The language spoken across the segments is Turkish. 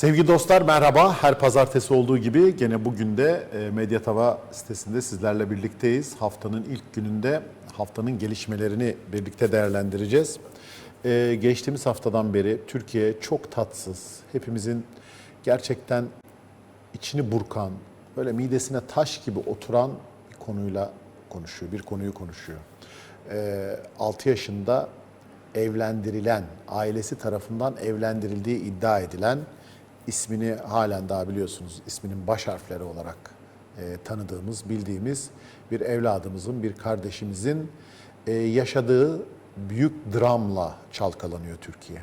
Sevgili dostlar merhaba. Her pazartesi olduğu gibi gene bugün de e, Medyatava sitesinde sizlerle birlikteyiz. Haftanın ilk gününde haftanın gelişmelerini birlikte değerlendireceğiz. E, Geçtiğimiz haftadan beri Türkiye çok tatsız, hepimizin gerçekten içini burkan, böyle midesine taş gibi oturan bir konuyla konuşuyor, bir konuyu konuşuyor. E, 6 yaşında evlendirilen, ailesi tarafından evlendirildiği iddia edilen, ismini halen daha biliyorsunuz, isminin baş harfleri olarak e, tanıdığımız, bildiğimiz bir evladımızın, bir kardeşimizin e, yaşadığı büyük dramla çalkalanıyor Türkiye.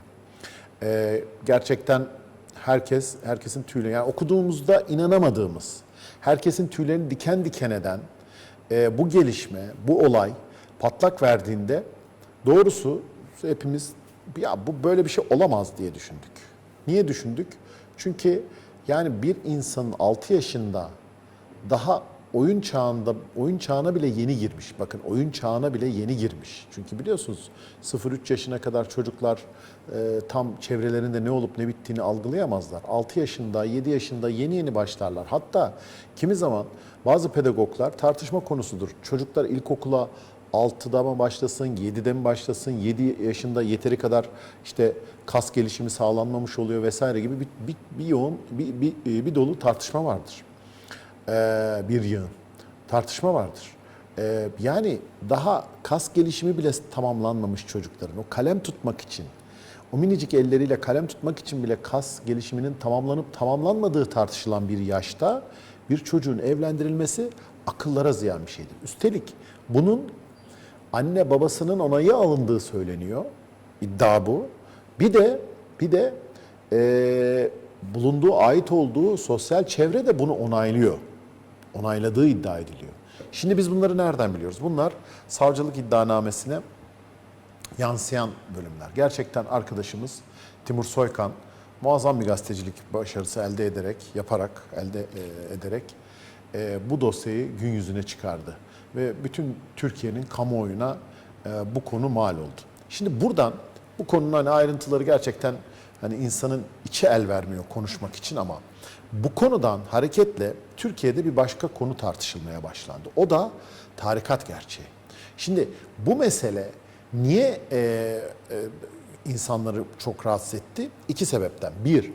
E, gerçekten herkes, herkesin tüyleri, yani okuduğumuzda inanamadığımız, herkesin tüylerini diken diken eden e, bu gelişme, bu olay patlak verdiğinde doğrusu hepimiz ya bu böyle bir şey olamaz diye düşündük. Niye düşündük? Çünkü yani bir insanın 6 yaşında daha oyun çağında oyun çağına bile yeni girmiş. Bakın oyun çağına bile yeni girmiş. Çünkü biliyorsunuz 0-3 yaşına kadar çocuklar e, tam çevrelerinde ne olup ne bittiğini algılayamazlar. 6 yaşında, 7 yaşında yeni yeni başlarlar. Hatta kimi zaman bazı pedagoglar tartışma konusudur. Çocuklar ilkokula 6'da mı başlasın, 7'de mi başlasın, 7 yaşında yeteri kadar işte kas gelişimi sağlanmamış oluyor vesaire gibi bir, bir, bir yoğun, bir, bir, bir dolu tartışma vardır. Ee, bir yığın tartışma vardır. Ee, yani daha kas gelişimi bile tamamlanmamış çocukların o kalem tutmak için, o minicik elleriyle kalem tutmak için bile kas gelişiminin tamamlanıp tamamlanmadığı tartışılan bir yaşta bir çocuğun evlendirilmesi akıllara ziyan bir şeydir. Üstelik bunun anne babasının onayı alındığı söyleniyor. İddia bu. Bir de bir de eee, bulunduğu ait olduğu sosyal çevre de bunu onaylıyor. Onayladığı iddia ediliyor. Şimdi biz bunları nereden biliyoruz? Bunlar savcılık iddianamesine yansıyan bölümler. Gerçekten arkadaşımız Timur Soykan muazzam bir gazetecilik başarısı elde ederek, yaparak, elde e, ederek e, bu dosyayı gün yüzüne çıkardı. Ve bütün Türkiye'nin kamuoyuna e, bu konu mal oldu. Şimdi buradan bu konunun hani ayrıntıları gerçekten hani insanın içi el vermiyor konuşmak için ama bu konudan hareketle Türkiye'de bir başka konu tartışılmaya başlandı. O da tarikat gerçeği. Şimdi bu mesele niye e, e, insanları çok rahatsız etti? İki sebepten. Bir,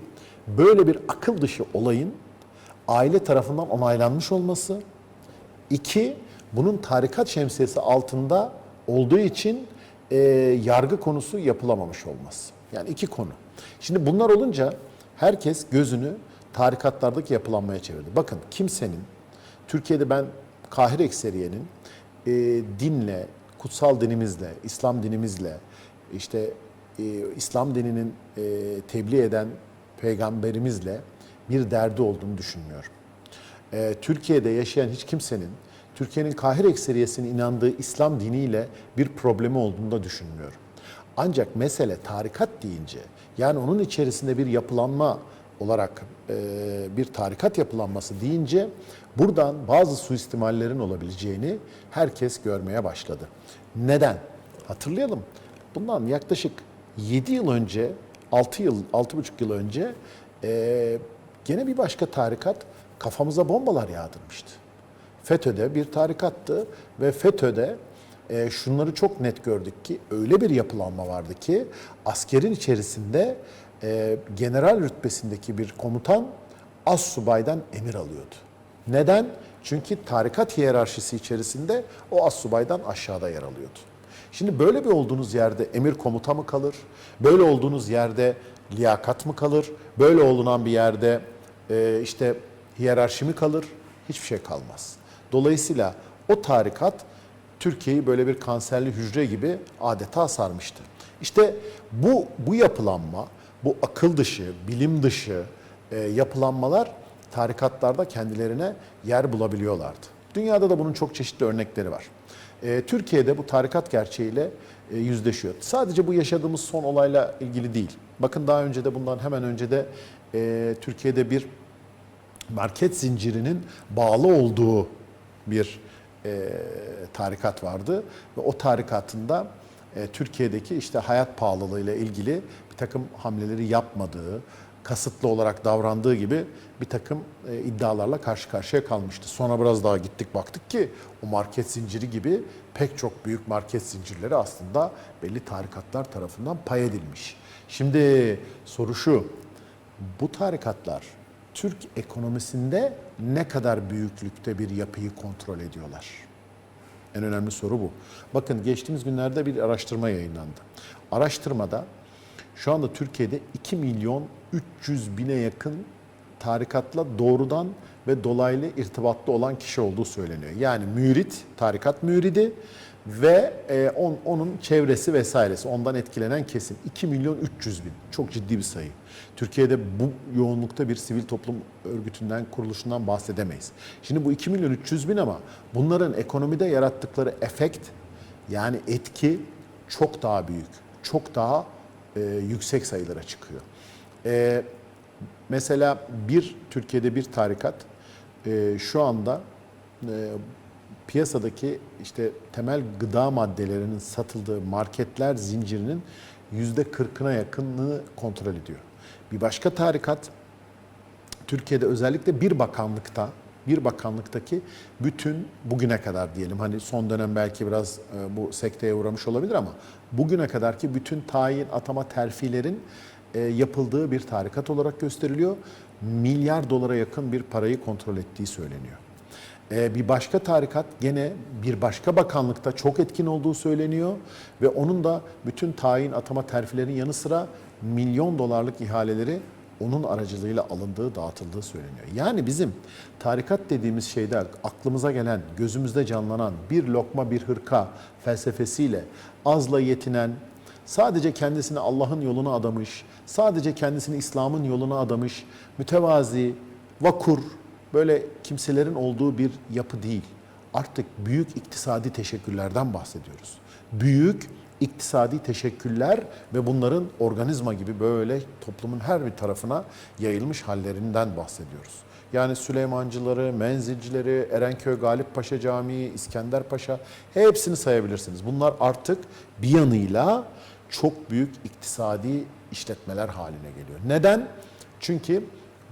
böyle bir akıl dışı olayın aile tarafından onaylanmış olması. İki, bunun tarikat şemsiyesi altında olduğu için e, yargı konusu yapılamamış olması. Yani iki konu. Şimdi bunlar olunca herkes gözünü tarikatlardaki yapılanmaya çevirdi. Bakın kimsenin, Türkiye'de ben Kahire ekseriyenin e, dinle, kutsal dinimizle, İslam dinimizle, işte e, İslam dininin e, tebliğ eden peygamberimizle bir derdi olduğunu düşünmüyorum. E, Türkiye'de yaşayan hiç kimsenin Türkiye'nin Kahire ekseriyesinin inandığı İslam diniyle bir problemi olduğunu da düşünmüyorum. Ancak mesele tarikat deyince yani onun içerisinde bir yapılanma olarak e, bir tarikat yapılanması deyince buradan bazı suistimallerin olabileceğini herkes görmeye başladı. Neden? Hatırlayalım. Bundan yaklaşık 7 yıl önce, 6 yıl, 6,5 yıl önce e, gene bir başka tarikat kafamıza bombalar yağdırmıştı. FETÖ'de bir tarikattı ve FETÖ'de e, şunları çok net gördük ki öyle bir yapılanma vardı ki askerin içerisinde e, general rütbesindeki bir komutan az subaydan emir alıyordu. Neden? Çünkü tarikat hiyerarşisi içerisinde o az subaydan aşağıda yer alıyordu. Şimdi böyle bir olduğunuz yerde emir komuta mı kalır? Böyle olduğunuz yerde liyakat mı kalır? Böyle olunan bir yerde e, işte hiyerarşi mi kalır? Hiçbir şey kalmaz. Dolayısıyla o tarikat Türkiye'yi böyle bir kanserli hücre gibi adeta sarmıştı. İşte bu bu yapılanma, bu akıl dışı, bilim dışı e, yapılanmalar tarikatlarda kendilerine yer bulabiliyorlardı. Dünyada da bunun çok çeşitli örnekleri var. E, Türkiye'de bu tarikat gerçeğiyle e, yüzleşiyor. Sadece bu yaşadığımız son olayla ilgili değil. Bakın daha önce de bundan hemen önce de e, Türkiye'de bir market zincirinin bağlı olduğu bir e, tarikat vardı ve o tarikatında e, Türkiye'deki işte hayat pahalılığıyla ilgili bir takım hamleleri yapmadığı, kasıtlı olarak davrandığı gibi bir takım e, iddialarla karşı karşıya kalmıştı. Sonra biraz daha gittik baktık ki o market zinciri gibi pek çok büyük market zincirleri aslında belli tarikatlar tarafından pay edilmiş. Şimdi soru şu, bu tarikatlar Türk ekonomisinde ne kadar büyüklükte bir yapıyı kontrol ediyorlar? En önemli soru bu. Bakın geçtiğimiz günlerde bir araştırma yayınlandı. Araştırmada şu anda Türkiye'de 2 milyon 300 bine yakın tarikatla doğrudan ve dolaylı irtibatlı olan kişi olduğu söyleniyor. Yani mürit, tarikat müridi ve e, on, onun çevresi vesairesi ondan etkilenen kesim 2 milyon 300 bin. Çok ciddi bir sayı. Türkiye'de bu yoğunlukta bir sivil toplum örgütünden, kuruluşundan bahsedemeyiz. Şimdi bu 2 milyon 300 bin ama bunların ekonomide yarattıkları efekt yani etki çok daha büyük, çok daha e, yüksek sayılara çıkıyor. E, mesela bir Türkiye'de bir tarikat e, şu anda e, piyasadaki işte temel gıda maddelerinin satıldığı marketler zincirinin yüzde kırkına yakınını kontrol ediyor. Bir başka tarikat Türkiye'de özellikle bir bakanlıkta bir bakanlıktaki bütün bugüne kadar diyelim hani son dönem belki biraz e, bu sekteye uğramış olabilir ama bugüne kadarki bütün tayin atama terfilerin e, yapıldığı bir tarikat olarak gösteriliyor. Milyar dolara yakın bir parayı kontrol ettiği söyleniyor. E, Bir başka tarikat gene bir başka bakanlıkta çok etkin olduğu söyleniyor ve onun da bütün tayin atama terfilerin yanı sıra milyon dolarlık ihaleleri onun aracılığıyla alındığı, dağıtıldığı söyleniyor. Yani bizim tarikat dediğimiz şeyde aklımıza gelen, gözümüzde canlanan bir lokma bir hırka felsefesiyle azla yetinen, sadece kendisini Allah'ın yoluna adamış, sadece kendisini İslam'ın yoluna adamış, mütevazi, vakur, böyle kimselerin olduğu bir yapı değil. Artık büyük iktisadi teşekkürlerden bahsediyoruz. Büyük iktisadi teşekküller ve bunların organizma gibi böyle toplumun her bir tarafına yayılmış hallerinden bahsediyoruz. Yani Süleymancıları, Menzilcileri, Erenköy Galip Paşa Camii, İskender Paşa hepsini sayabilirsiniz. Bunlar artık bir yanıyla çok büyük iktisadi işletmeler haline geliyor. Neden? Çünkü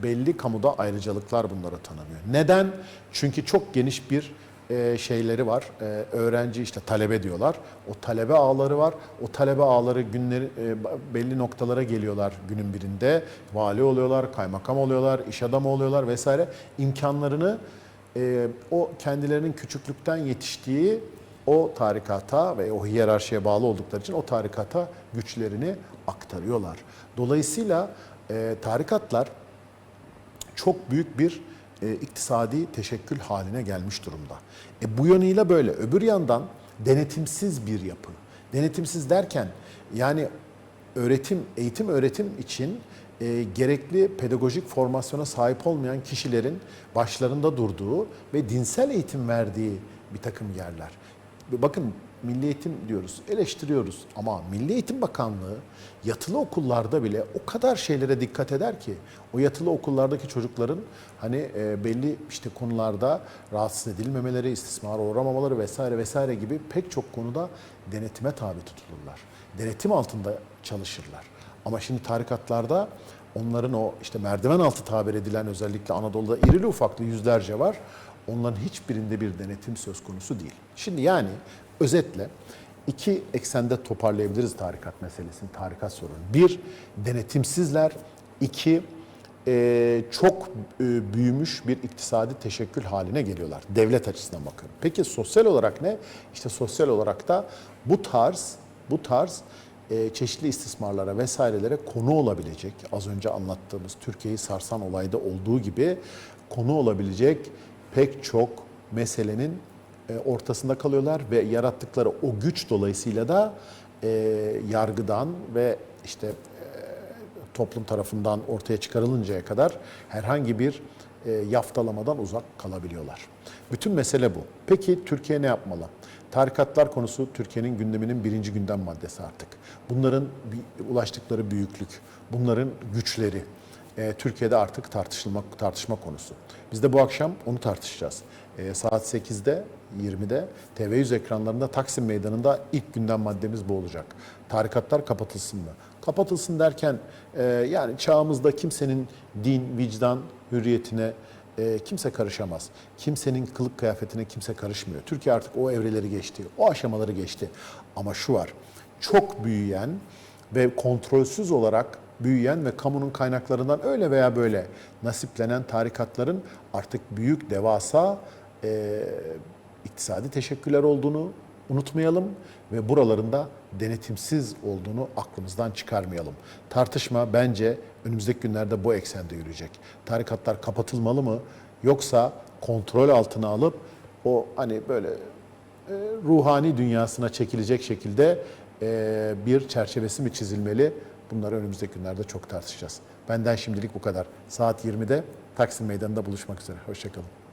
belli kamuda ayrıcalıklar bunlara tanınıyor. Neden? Çünkü çok geniş bir e, şeyleri var. E, öğrenci işte talebe diyorlar. O talebe ağları var. O talebe ağları günleri e, belli noktalara geliyorlar günün birinde. Vali oluyorlar, kaymakam oluyorlar, iş adamı oluyorlar vesaire. İmkanlarını o kendilerinin küçüklükten yetiştiği o tarikata ve o hiyerarşiye bağlı oldukları için o tarikata güçlerini aktarıyorlar. Dolayısıyla tarikatlar çok büyük bir e, iktisadi teşekkül haline gelmiş durumda. E, bu yönüyle böyle. Öbür yandan denetimsiz bir yapı. Denetimsiz derken yani öğretim, eğitim öğretim için e, gerekli pedagojik formasyona sahip olmayan kişilerin başlarında durduğu ve dinsel eğitim verdiği bir takım yerler. Bakın Milli Eğitim diyoruz, eleştiriyoruz ama Milli Eğitim Bakanlığı yatılı okullarda bile o kadar şeylere dikkat eder ki o yatılı okullardaki çocukların hani e, belli işte konularda rahatsız edilmemeleri, istismara uğramamaları vesaire vesaire gibi pek çok konuda denetime tabi tutulurlar. Denetim altında çalışırlar. Ama şimdi tarikatlarda onların o işte merdiven altı tabir edilen özellikle Anadolu'da irili ufaklı yüzlerce var. Onların hiçbirinde bir denetim söz konusu değil. Şimdi yani özetle iki eksende toparlayabiliriz tarikat meselesini, tarikat sorunu. Bir, denetimsizler. iki e, çok e, büyümüş bir iktisadi teşekkül haline geliyorlar. Devlet açısından bakıyorum. Peki sosyal olarak ne? İşte sosyal olarak da bu tarz, bu tarz e, çeşitli istismarlara vesairelere konu olabilecek, az önce anlattığımız Türkiye'yi sarsan olayda olduğu gibi konu olabilecek pek çok meselenin e, ortasında kalıyorlar ve yarattıkları o güç dolayısıyla da e, yargıdan ve işte e, toplum tarafından ortaya çıkarılıncaya kadar herhangi bir yaftalamadan uzak kalabiliyorlar. Bütün mesele bu. Peki Türkiye ne yapmalı? Tarikatlar konusu Türkiye'nin gündeminin birinci gündem maddesi artık. Bunların ulaştıkları büyüklük, bunların güçleri e, Türkiye'de artık tartışılma tartışma konusu. Biz de bu akşam onu tartışacağız. E, saat 8'de 20'de TV100 ekranlarında Taksim Meydanı'nda ilk gündem maddemiz bu olacak. Tarikatlar kapatılsın mı? Kapatılsın derken e, yani çağımızda kimsenin din, vicdan, hürriyetine e, kimse karışamaz. Kimsenin kılık kıyafetine kimse karışmıyor. Türkiye artık o evreleri geçti, o aşamaları geçti. Ama şu var, çok büyüyen ve kontrolsüz olarak büyüyen ve kamunun kaynaklarından öyle veya böyle nasiplenen tarikatların artık büyük, devasa e, iktisadi teşekküller olduğunu unutmayalım ve buralarında denetimsiz olduğunu aklımızdan çıkarmayalım. Tartışma bence önümüzdeki günlerde bu eksende yürüyecek. Tarikatlar kapatılmalı mı yoksa kontrol altına alıp o hani böyle e, ruhani dünyasına çekilecek şekilde e, bir çerçevesi mi çizilmeli? Bunları önümüzdeki günlerde çok tartışacağız. Benden şimdilik bu kadar. Saat 20'de Taksim Meydanı'nda buluşmak üzere. Hoşçakalın.